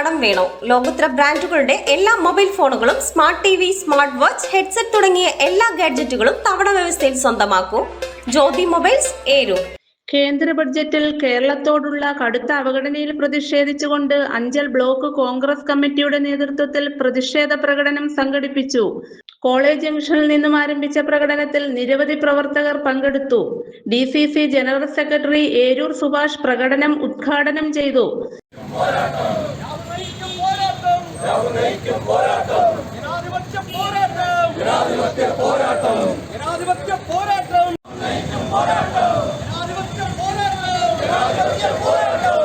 കടം വേണോ? ലോകോത്തര ബ്രാൻഡുകളുടെ എല്ലാ മൊബൈൽ ഫോണുകളും smart T V smart watch headset തുടങ്ങിയ എല്ലാ ഗാഡ്ജറ്റുകളും തവണ വ്യവസ്ഥയിൽ സ്വന്തമാക്കൂ. ജ്യോതി മൊബൈൽസ് ഏരു. കേന്ദ്ര ബഡ്ജറ്റിൽ കേരളത്തോടുള്ള കടുത്ത അവഗണനയിൽ പ്രതിഷേധിച്ചുകൊണ്ട് അഞ്ചൽ ബ്ലോക്ക് കോൺഗ്രസ് കമ്മിറ്റിയുടെ നേതൃത്വത്തിൽ പ്രതിഷേധ പ്രകടനം സംഘടിപ്പിച്ചു. കോളേജ് ജംഗ്ഷനിൽ നിന്നും ആരംഭിച്ച പ്രകടനത്തിൽ നിരവധി പ്രവർത്തകർ പങ്കെടുത്തു. D C C general secretary Eroor Subhash പ്രകടനം ഉദ്ഘാടനം ചെയ്തു. ജനാധിപത്യ പോരാട്ടം. ജനാധിപത്യ പോരാട്ടം. ജനാധിപത്യ പോരാട്ടം ജനാധിപത്യ പോരാട്ടം ജനാധിപത്യ പോരാട്ടം ജനാധിപത്യ പോരാട്ടം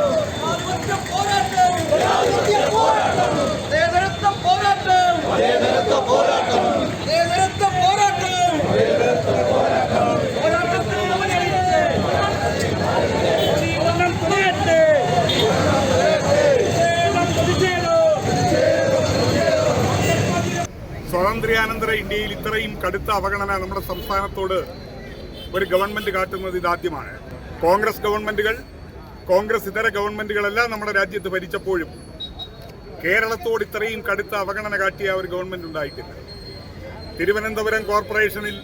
ജനാധിപത്യ പോരാട്ടം അതേതരത്തെ പോരാട്ടം അതേതരത്തെ പോരാട്ടം അതേതരത്തെ പോരാട്ടം പോരാട്ടത്തിൽ അവനറിയട്ടെ ജീവനം തുണയട്ടെ പ്രതിഷേധം പ്രതിഷേധം സ്വാതന്ത്ര്യാനന്തര ഇന്ത്യയിൽ ഇത്രയും കടുത്ത അവഗണന നമ്മുടെ സംസ്ഥാനത്തോട് ഒരു ഗവൺമെന്റ് കാട്ടുന്നത് ഇതാദ്യമാണ്. കോൺഗ്രസ് ഗവൺമെന്റുകൾ കോൺഗ്രസ് ഇതര ഗവൺമെന്റുകളെല്ലാം നമ്മുടെ രാജ്യത്ത് ഭരിച്ചപ്പോഴും കേരളത്തോട് ഇത്രയും കടുത്ത അവഗണന കാട്ടിയ ഒരു ഗവൺമെന്റ് ഉണ്ടായിട്ടില്ല. തിരുവനന്തപുരം കോർപ്പറേഷനിൽ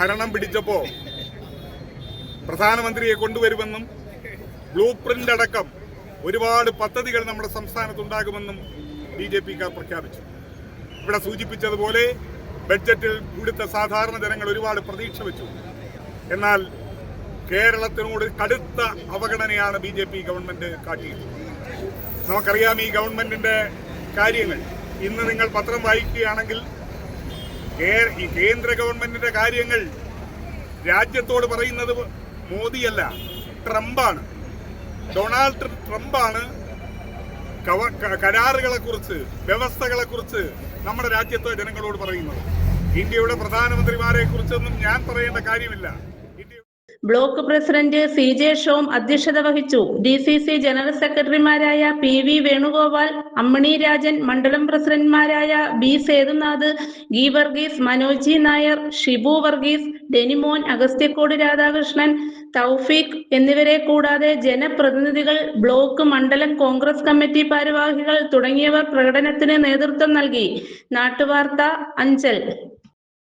ഭരണം പിടിച്ചപ്പോൾ പ്രധാനമന്ത്രിയെ കൊണ്ടുവരുമെന്നും ബ്ലൂ പ്രിന്റ് അടക്കം ഒരുപാട് പദ്ധതികൾ നമ്മുടെ സംസ്ഥാനത്തുണ്ടാകുമെന്നും ബി ജെ പിക്കാർ പ്രഖ്യാപിച്ചു. ഇവിടെ സൂചിപ്പിച്ചതുപോലെ ബഡ്ജറ്റിൽ ഇവിടുത്തെ സാധാരണ ജനങ്ങൾ ഒരുപാട് പ്രതീക്ഷ വെച്ചു. എന്നാൽ കേരളത്തിനോട് കടുത്ത അവഗണനയാണ് ബി ജെ പി ഗവൺമെന്റ് കാട്ടിയത് നമുക്കറിയാം ഈ ഗവൺമെന്റിന്റെ കാര്യങ്ങൾ. ഇന്ന് നിങ്ങൾ പത്രം വായിക്കുകയാണെങ്കിൽ ഈ കേന്ദ്ര ഗവൺമെന്റിന്റെ കാര്യങ്ങൾ രാജ്യത്തോട് പറയുന്നത് മോദിയല്ല ട്രംപാണ്. ഡൊണാൾഡ് ട്രംപാണ് കവ- വ്യവസ്ഥകളെ കുറിച്ച് നമ്മുടെ രാജ്യത്തെ ജനങ്ങളോട് പറയുന്നത്. ഇന്ത്യയുടെ പ്രധാനമന്ത്രിമാരെ കുറിച്ചൊന്നും ഞാൻ പറയേണ്ട കാര്യമില്ല. Block president C J Shom അധ്യക്ഷത വഹിച്ചു. ഡി സി സി ജനറൽ സെക്രട്ടറിമാരായ പി വി വേണുഗോപാൽ അമ്മണി രാജൻ മണ്ഡലം പ്രസിഡന്റ്മാരായ ബി സേതുനാഥ് ഗി വർഗീസ് മനോജ് നായർ ഷിബു വർഗീസ് ഡെനിമോൻ അഗസ്ത്യക്കോട് രാധാകൃഷ്ണൻ തൗഫീഖ് എന്നിവരെ കൂടാതെ ജനപ്രതിനിധികൾ ബ്ലോക്ക് മണ്ഡലം കോൺഗ്രസ് കമ്മിറ്റി ഭാരവാഹികൾ തുടങ്ങിയവർ പ്രകടനത്തിന് നേതൃത്വം നൽകി. നാട്ടുവാർത്ത അഞ്ചൽ.